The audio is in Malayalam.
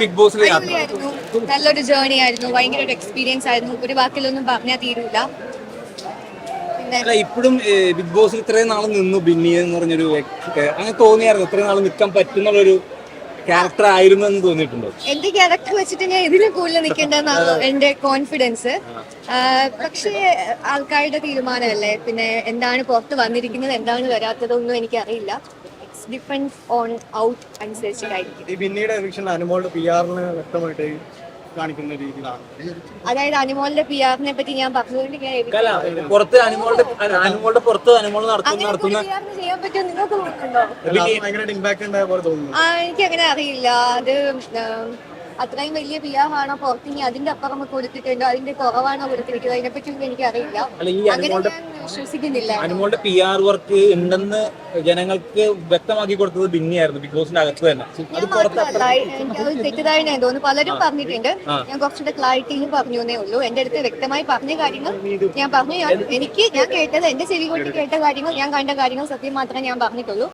ബിഗ് ബോസിലെ നല്ലൊരു ജേർണി ആയിരുന്നു. ഭയങ്കര ഒരു എക്സ്പീരിയൻസ് ആയിരുന്നു. ഒരു വാക്കിലൊന്നും പറഞ്ഞാൽ തീരൂല. പിന്നെ അല്ല ഇപ്പോഴും ബിഗ് ബോസിൽ ഇത്രയും നാൾ നിന്നു ബിന്നി എന്ന് പറഞ്ഞൊരു അങ്ങനെ തോന്നിയായിരുന്നു. ഇത്രയും നാൾ നിൽക്കാൻ പറ്റുന്നുള്ളൊരു ക്യാരക്ടർ ആയിരുന്നു എന്ന് തോന്നിയിട്ടുണ്ടോ? എന്റെ ക്യാരക്ടർ വെച്ചിട്ട് ഞാൻ ഇതിന് കൂടുതൽ നിൽക്കേണ്ടെന്നാണ് എന്റെ കോൺഫിഡൻസ് പക്ഷേ ആൾക്കാരുടെ തീരുമാനമല്ലേ? പിന്നെ എന്താണ് പുറത്ത് വന്നിരിക്കുന്നത്? എന്താണ് വരാത്തതൊന്നും എനിക്കറിയില്ല. ഇറ്റ്സ് ഡിപ്പെൻഡ് ഓൺ ഔട്ട് അനുസരിച്ചിട്ടായിരിക്കും ഈ പിന്നീട് എവിക്ഷൻ അനുമോളുടെ പി ആറിന് വ്യക്തമായിട്ട് കാണിക്കുന്ന രീതിയിലാണ്. അതായത് അനുമോളിന്റെ പി ആറിനെ പറ്റി ഞാൻ പറഞ്ഞതുകൊണ്ട് ഞാൻ അല്ല പുറത്ത് അനുമോളുടെ അനുമോളുടെ പുറത്ത് അനുമോൾ നടത്തുന്ന അങ്ങനെ നടത്തുന്ന PR ന് ചെയ്യാൻ പറ്റുമോ നിങ്ങൾക്ക് തോന്നുന്നുണ്ടോ? എല്ലാവർക്കും ഭയങ്കരമായിട്ട് ഇമ്പാക്ട് ഉണ്ടായ പോലെ തോന്നുന്നു. ആ എനിക്ക് അങ്ങനെ അറിയില്ല. അത് ഉം, അത്രയും വലിയ പി ആർ ആണോ പുറത്തിനി അതിന്റെ അപ്പുറം കൊടുത്തിട്ടുണ്ടോ അതിന്റെ കുറവാണോ കൊടുത്തിരിക്കുന്നത് അതിനെപ്പറ്റി ഒന്നും എനിക്ക് അറിയില്ല അല്ല ഈ അങ്ങനെ ഞാൻ വിശ്വസിക്കുന്നില്ല. അനുമോളുടെ പി ആർ വർക്ക് ഉണ്ടെന്ന് ജനങ്ങൾക്ക് വ്യക്തമാക്കി കൊടുത്തത് ബിന്നിയായിരുന്നു ബിഗ് ബോസിന്റെ അകത്ത് തന്നെ. അത് മാത്രമല്ല എനിക്കത് തെറ്റിദ്ധാരണ തോന്നുന്നു. പലരും പറഞ്ഞിട്ടുണ്ട്. ഞാൻ കുറച്ചുകൂടെ ക്ലാരിറ്റിയിൽ പറഞ്ഞു എന്നേ ഉള്ളൂ. എന്റെ അടുത്ത് വ്യക്തമായി പറഞ്ഞ കാര്യങ്ങൾ ഞാൻ പറഞ്ഞു. ഞാൻ- എനിക്ക് ഞാൻ കേട്ടത് എന്റെ ചെവി കൊണ്ട് കേട്ട കാര്യങ്ങൾ ഞാൻ കണ്ട കാര്യങ്ങൾ സത്യം മാത്രമേ ഞാൻ പറഞ്ഞിട്ടുള്ളൂ.